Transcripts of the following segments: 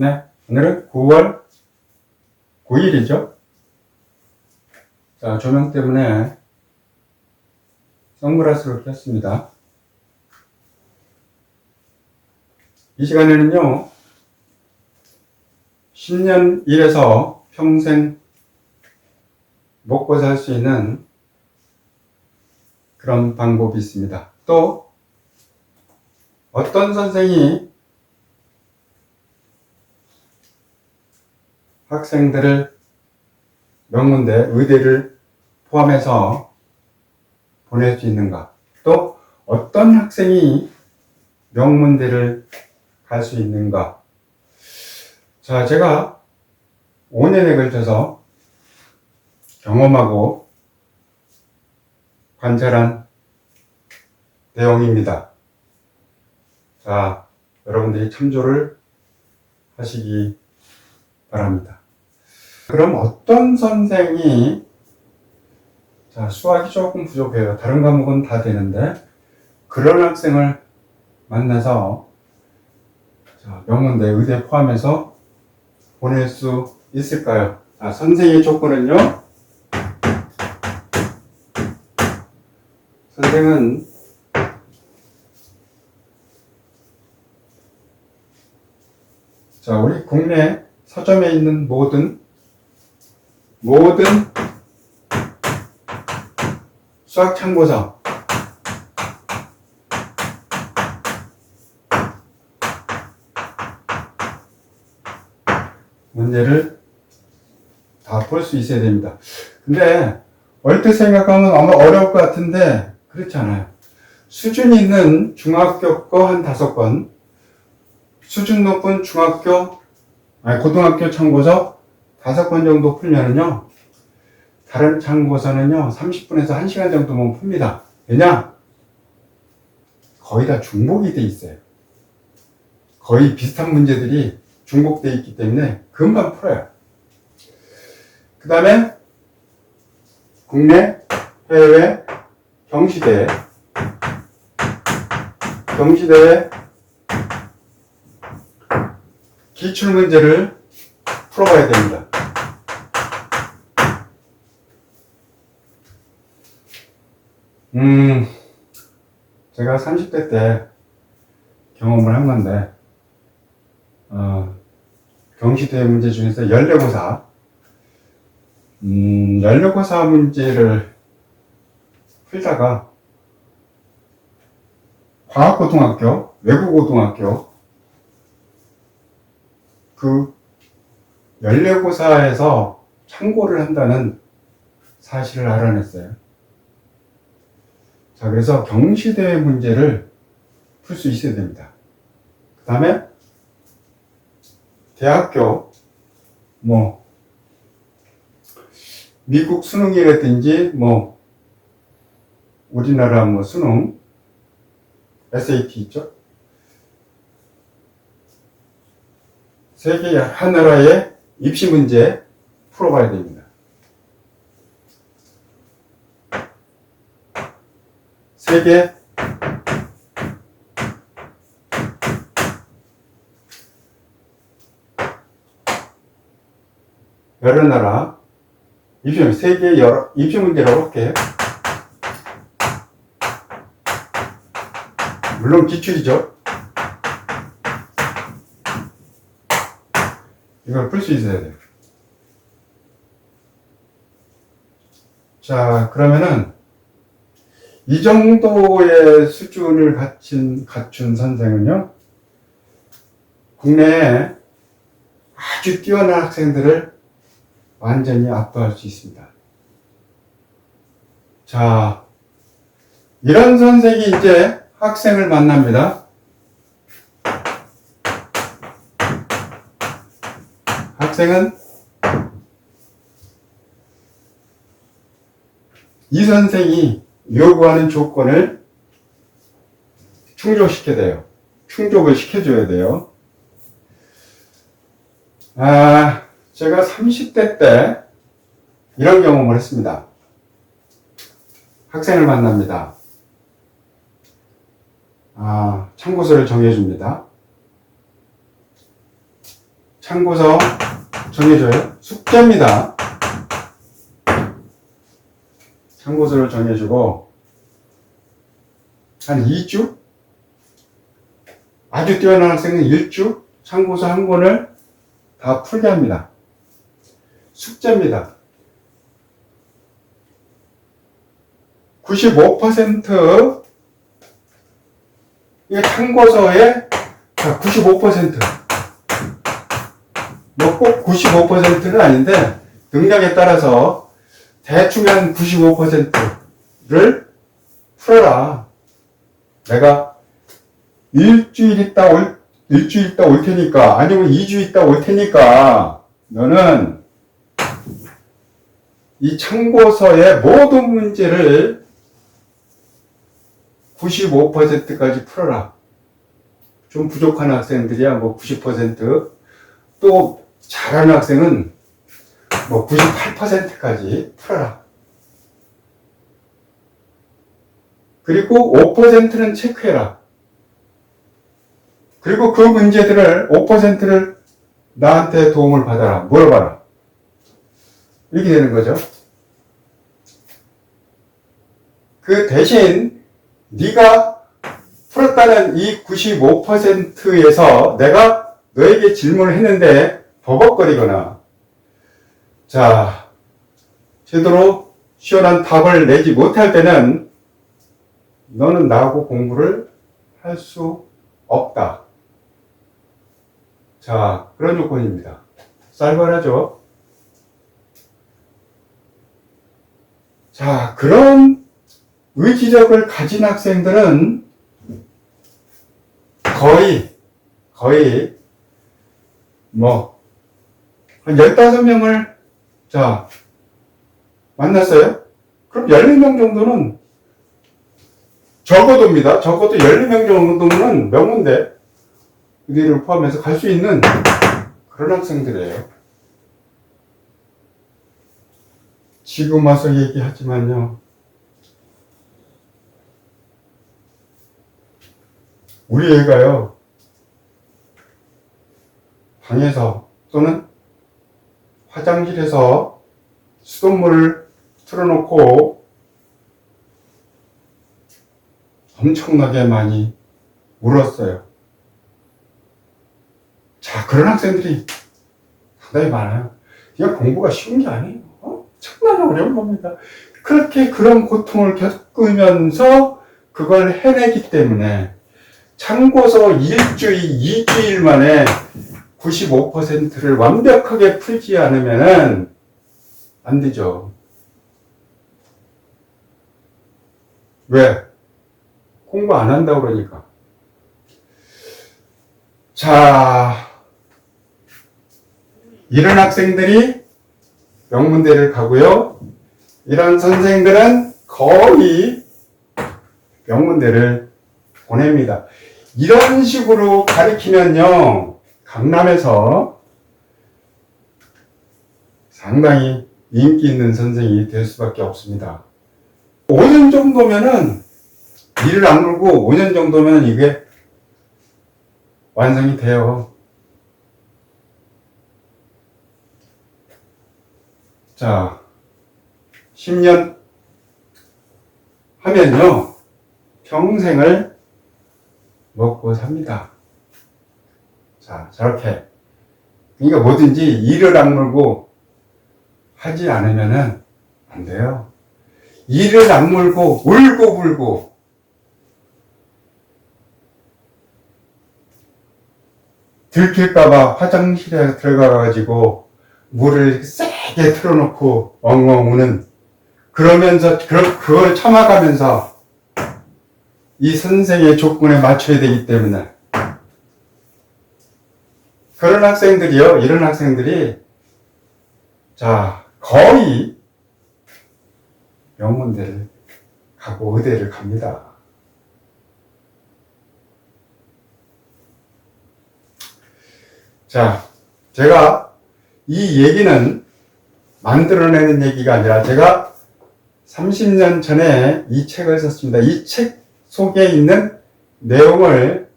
네, 오늘은 9월 9일이죠. 자, 조명 때문에 선글라스를 꼈습니다. 이 시간에는요, 10년 일해서 평생 먹고 살 수 있는 그런 방법이 있습니다. 또, 어떤 선생이 학생들을 명문대, 의대를 포함해서 보낼 수 있는가? 또 어떤 학생이 명문대를 갈 수 있는가? 자, 제가 5년에 걸쳐서 경험하고 관찰한 내용입니다. 자, 여러분들이 참조를 하시기 바랍니다. 그럼 어떤 선생이 자, 수학이 조금 부족해요. 다른 과목은 다 되는데 그런 학생을 만나서 자, 명문대 의대 포함해서 보낼 수 있을까요? 자, 선생의 조건은요. 선생은 자, 우리 국내 서점에 있는 모든 모든 수학 참고서 문제를 다풀수 있어야 됩니다. 근데 얼핏 생각하면 아마 어려울 것 같은데 그렇지 않아요. 수준 있는 중학교 거 한 다섯 권, 수준 높은 중학교, 아니 고등학교 참고서 다섯 권 정도 풀면은요, 다른 참고서는요, 30분에서 1시간 정도면 풉니다. 왜냐? 거의 다 중복이 돼 있어요. 거의 비슷한 문제들이 중복돼 있기 때문에 금방 풀어요. 그 다음에 국내, 해외, 경시대, 경시대의 기출문제를 풀어봐야 됩니다. 음, 제가 30대 때 경험을 한 건데, 어, 경시대 문제 중에서 연례고사, 음, 연례고사 문제를 풀다가 과학고등학교, 외국고등학교, 그 연례고사에서 참고를 한다는 사실을 알아냈어요. 자, 그래서 경시대 문제를 풀 수 있어야 됩니다. 그 다음에 대학교, 뭐, 미국 수능이라든지, 뭐, 우리나라 뭐 수능, SAT 있죠? 세계 한 나라의 입시 문제 풀어봐야 됩니다. 세계 여러 나라 입시 세계 여러 입시 문제라고 할게요. 물론 기출이죠. 이걸 풀 수 있어야 돼요. 자, 그러면은 이 정도의 수준을 갖춘, 갖춘 선생은요, 국내에 아주 뛰어난 학생들을 완전히 압도할 수 있습니다. 자, 이런 선생이 이제 학생을 만납니다. 학생은 이 선생이 요구하는 조건을 충족시켜야 돼요. 충족을 시켜줘야 돼요. 아, 제가 30대 때 이런 경험을 했습니다. 학생을 만납니다. 아, 참고서를 정해줍니다. 참고서 정해줘요. 숙제입니다. 참고서를 정해주고, 한 2주? 아주 뛰어난 학생은 1주? 참고서 한 권을 다 풀게 합니다. 숙제입니다. 95% 이게 참고서의 자, 95%. 뭐 꼭 95%는 아닌데 능력에 따라서 대충 한 95%를 풀어라. 내가 일주일 있다 올 일주일 있다 올 테니까 아니면 2주 있다 올 테니까 너는 이 참고서의 모든 문제를 95%까지 풀어라. 좀 부족한 학생들이야 뭐 90%또 잘하는 학생은 뭐 98%까지 풀어라. 그리고 5%는 체크해라. 그리고 그 문제들을 5%를 나한테 도움을 받아라. 물어봐라. 이렇게 되는 거죠. 그 대신 네가 풀었다는 이 95%에서 내가 너에게 질문을 했는데 버벅거리거나 자 제대로 시원한 답을 내지 못할 때는 너는 나하고 공부를 할 수 없다. 자 그런 조건입니다. 쌀벌하죠? 자 그런 의지력을 가진 학생들은 거의, 거의, 뭐, 한 15명을, 자, 만났어요? 그럼 14명 정도는 적어도입니다. 적어도 14명 정도는 명문대, 의대를 포함해서 갈 수 있는 그런 학생들이에요. 지금 와서 얘기하지만요. 우리 애가요, 방에서 또는 화장실에서 수돗물을 틀어놓고 엄청나게 많이 울었어요. 자, 그런 학생들이 상당히 많아요. 이게 공부가 쉬운 게 아니에요. 엄청나게 어려운 겁니다. 그렇게 그런 고통을 겪으면서 그걸 해내기 때문에 참고서 일주일, 이주일 만에 95%를 완벽하게 풀지 않으면은 안 되죠. 왜? 공부 안 한다고 그러니까. 자, 이런 학생들이 명문대를 가고요. 이런 선생들은 거의 명문대를 보냅니다. 이런 식으로 가르치면요, 강남에서 상당히 인기 있는 선생이 될 수밖에 없습니다. 5년 정도면은 일을 안 물고 5년 정도면 이게 완성이 돼요. 자, 10년 하면요, 평생을 먹고 삽니다. 자, 저렇게. 그러니까 뭐든지 일을 악물고 하지 않으면은 안 돼요. 일을 악물고 울고 불고 들킬까봐 화장실에 들어가가지고 물을 세게 틀어놓고 엉엉 우는 그러면서 그, 그걸 참아가면서 이 선생의 조건에 맞춰야 되기 때문에 그런 학생들이요, 이런 학생들이 자 거의 명문대를 가고 의대를 갑니다. 자, 제가 이 얘기는 만들어내는 얘기가 아니라 제가 30년 전에 이 책을 썼습니다. 이 책 속에 있는 내용을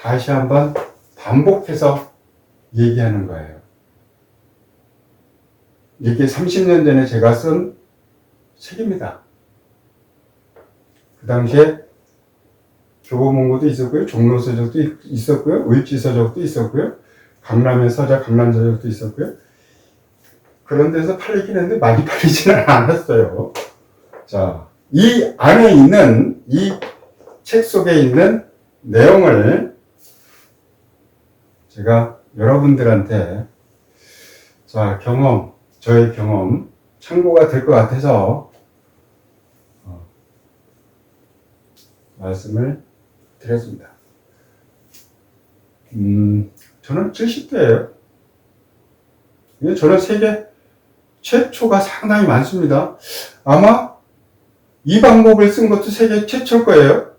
다시 한번 반복해서 얘기하는 거예요. 이게 30년 전에 제가 쓴 책입니다. 그 당시에 교보문고도 있었고요, 종로서적도 있- 있었고요, 을지서적도 있었고요, 강남의 서적, 강남서적도 있었고요. 그런 데서 팔리긴 했는데 많이 팔리지는 않았어요. 자, 이 안에 있는 이 책 속에 있는 내용을 제가 여러분들한테 자 경험, 저의 경험 참고가 될 것 같아서 어, 말씀을 드렸습니다. 음, 저는 70대예요. 저는 세계 최초가 상당히 많습니다. 아마 이 방법을 쓴 것도 세계 최초일 거예요.